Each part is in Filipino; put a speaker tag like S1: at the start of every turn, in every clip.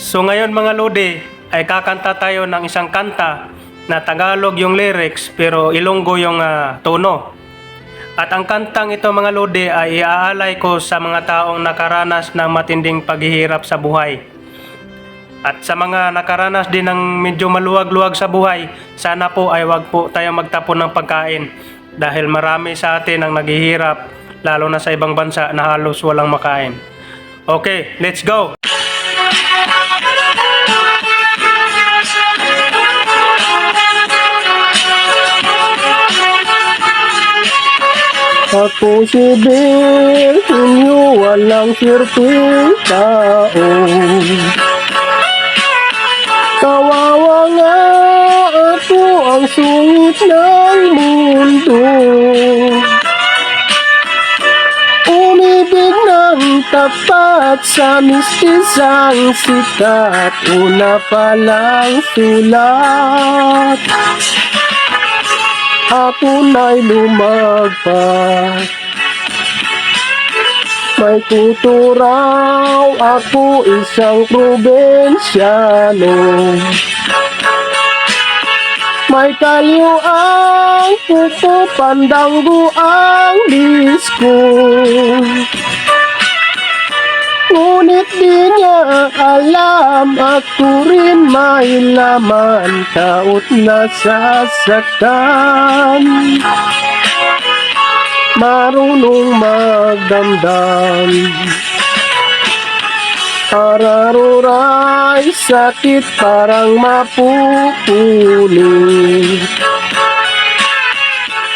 S1: So ngayon mga Lodi, ay kakanta tayo ng isang kanta na Tagalog yung lyrics pero Ilonggo yung ah, tono. At ang kantang ito mga Lodi ay iaalay ko sa mga taong nakaranas ng matinding paghihirap sa buhay. At sa mga nakaranas din ng medyo maluwag-luwag sa buhay, sana po ay wag po tayo magtapon ng pagkain dahil marami sa atin ang naghihirap lalo na sa ibang bansa na halos walang makain. Okay, let's go!
S2: Ako si Bill, inyo walang sirting tao. Kawawa nga ako ang sungit ng mundo. Umibig ng tapat sa mistisang sikat, una pa lang sulat. Ako na'y lumagpas May tuturaw Ako isang probinsyano. May kalyo ang pupo Pandanggo ang disco Ngunit di niya alam Ako rin may laman Taot na sasaktan Marunong magdamdam. Araruray sakit parang mapupulit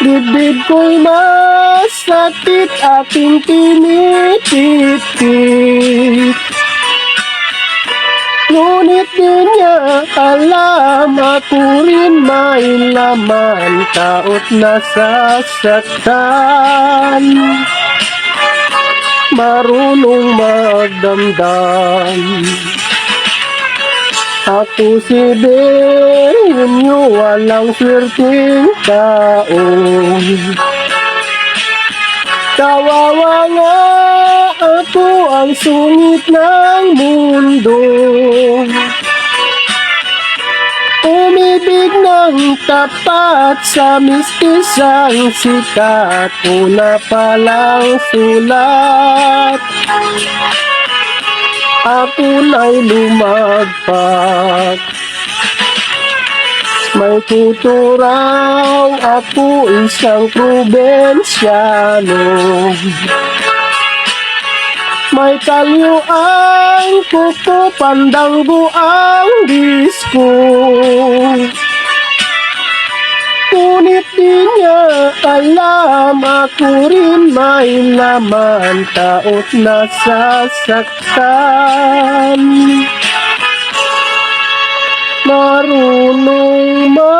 S2: Dibdib ko'y masakit aking tinitit Ngunit di niya alam ako rin may laman Taot na sasaktan Marunong magdamdam Ako si Ben, inyo walang swerteng tao Kawawa nga ako ang sungit ng mundo. Umibig ng tapat sa mistisang sikat. Una pa lang sulat Ako na'y lumagpak may tuturaw ako isang probinsyano. May kalyo ang kuko pandanggo ang disco kaya alam ako rin may laman taot nasasaktan. Marunong ma